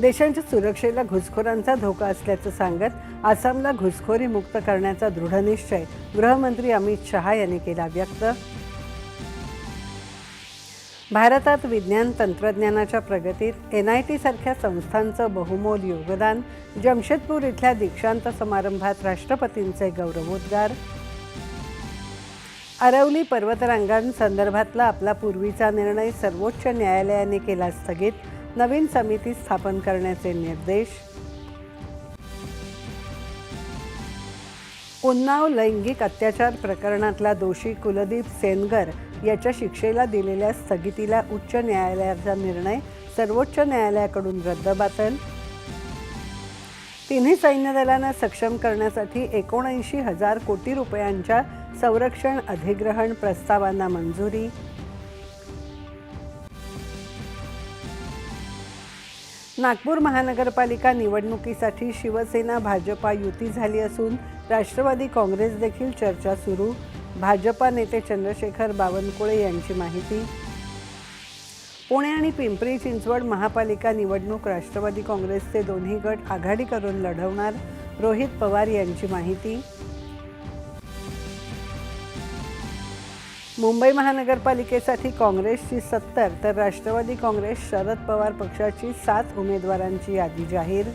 देशांच्या सुरक्षेला घुसखोरांचा धोका असल्याचं सांगत आसामला घुसखोरी मुक्त करण्याचा दृढनिश्चय गृहमंत्री अमित शहा यांनी केला व्यक्त. भारतात विज्ञान तंत्रज्ञानाच्या प्रगतीत एन आय टी सारख्या संस्थांचं बहुमोल योगदान जमशेदपूर इथल्या दीक्षांत समारंभात राष्ट्रपतींचे गौरवोद्गार. अरवली पर्वतरांगांसंदर्भातला आपला पूर्वीचा निर्णय सर्वोच्च न्यायालयाने केला स्थगित नवीन समिती स्थापन करण्याचे निर्देश. उन्नाव लैंगिक अत्याचार प्रकरणातला दोषी कुलदीप सेनगर याच्या शिक्षेला दिलेल्या स्थगितीला उच्च न्यायालयाचा निर्णय सर्वोच्च न्यायालयाकडून रद्दबातल. तिन्ही सैन्य दलांना सक्षम करण्यासाठी एकोणऐंशी हजार कोटी रुपयांच्या संरक्षण अधिग्रहण प्रस्तावांना मंजुरी. नागपूर महानगरपालिका निवडणुकीसाठी शिवसेना भाजपा युती झाली असून राष्ट्रवादी काँग्रेस देखील चर्चा सुरू. भाजपा नेते चंद्रशेखर बावनकुळे यांची माहिती. पुणे आणि पिंपरी चिंचवड महापालिका निवडणूक राष्ट्रवादी काँग्रेसचे दोन्ही गट आघाडी करून लढवणार. रोहित पवार यांची माहिती. मुंबई महानगरपालिकेसाठी काँग्रेसची सत्तर तर राष्ट्रवादी काँग्रेस शरद पवार पक्षाची सात उमेदवारांची यादी जाहीर.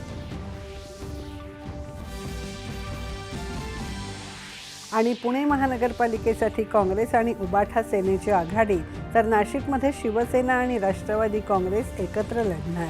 आणि पुणे महानगरपालिकेसाठी काँग्रेस आणि उबाठा सेनेची आघाडी तर नाशिकमध्ये शिवसेना आणि राष्ट्रवादी काँग्रेस एकत्र लढणार.